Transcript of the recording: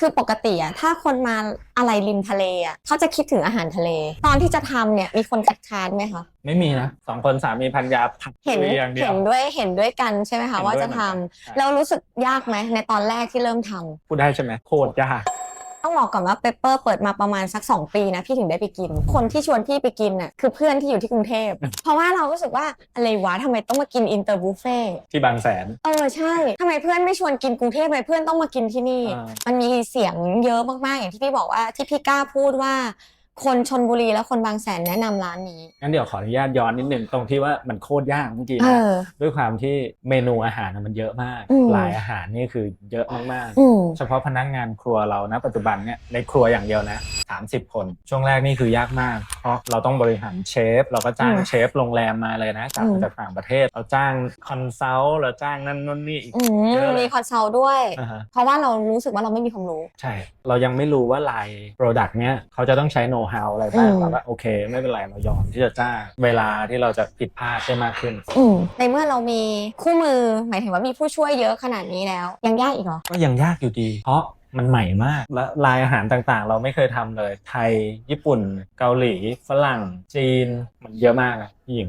คือปกติอะถ้าคนมาอะไรริมทะเลอะเขาจะคิดถึงอาหารทะเล ตอนที่จะทำเนี่ยมีคนคัดค้านไหมคะ ไม่มีนะสองคนสามีพันยาผัดเห็นคุยอย่างเดียเห็วนด้วยเห็นด้วยกันใช่ไหมคะเห็นด้วยว่าจะทำเหมือนกันใช่แล้วรู้สึกยากไหมในตอนแรกที่เริ่มทำพูดได้ใช่ไหมโคตรยาก ต้องบอกก่อนว่าเปเปอร์เปิดมาประมาณสัก 2 ปีนะพี่ถึงได้ไปกิน คนที่ชวนพี่ไปกินน่ะคือเพื่อนที่อยู่ที่กรุงเทพ เพราะว่าเรารู้สึกว่าอะไรวะทำไมต้องมากินอินเตอร์บุฟเฟ่ที่บางแสน เออใช่ทำไมเพื่อนไม่ชวนกินกรุงเทพทำไมเพื่อนต้องมากินที่นี่ อ่ามันมีเสียงเยอะมากๆอย่างที่พี่บอกว่าที่พี่กล้าพูดว่า คนชนบุรีและคนบางแสนแนะนำร้านนี้งั้นเดี๋ยวขออนุญาตย้อนนิดนึงตรงที่ว่ามันโคตรยากเมื่อกี้เอนะอด้วยความที่เมนูอาหารน่ะมันเยอะมากอืมหลายอาหารนี่คือเยอะมากอืมๆเฉพาะพนักงานครัวเรานะปัจจุบันเนี่ยในครัวอย่างเดียวนะ30 คน ช่วงแรกนี่คือยากมาก เพราะเราต้องบริหารเชฟ เราก็จ้างอืมเชฟโรงแรมมาเลยนะกลับอืมามจากต่างประเทศ เราจ้างคอนซัลท์เราจ้างนั่นนู่นนี่อีกอืมเยอะเลยมีคอนซัลท์ด้วยอ่าฮะเพราะว่าเรารู้สึกว่าเราไม่มีความรู้ ใช่ เรายังไม่รู้ว่าลายโปรดักต์เนี้ยเขาจะต้องใช้โน้ตฮาวอะไรบ้างอืมเราก็โอเค ไม่เป็นไรเรายอมที่จะจ้างเวลาที่เราจะผิดพลาดได้มากขึ้นอืมในเมื่อเรามีคู่มือหมายถึงว่ามีผู้ช่วยเยอะขนาดนี้แล้ว ยังยากอีกเหรอ ก็ยังยากอยู่ดี เพราะ มันใหม่มาก และลายอาหารต่างๆ เราไม่เคยทำเลย ไทย ญี่ปุ่น เกาหลี ฝรั่ง จีน มันเยอะมากอะพี่หญิง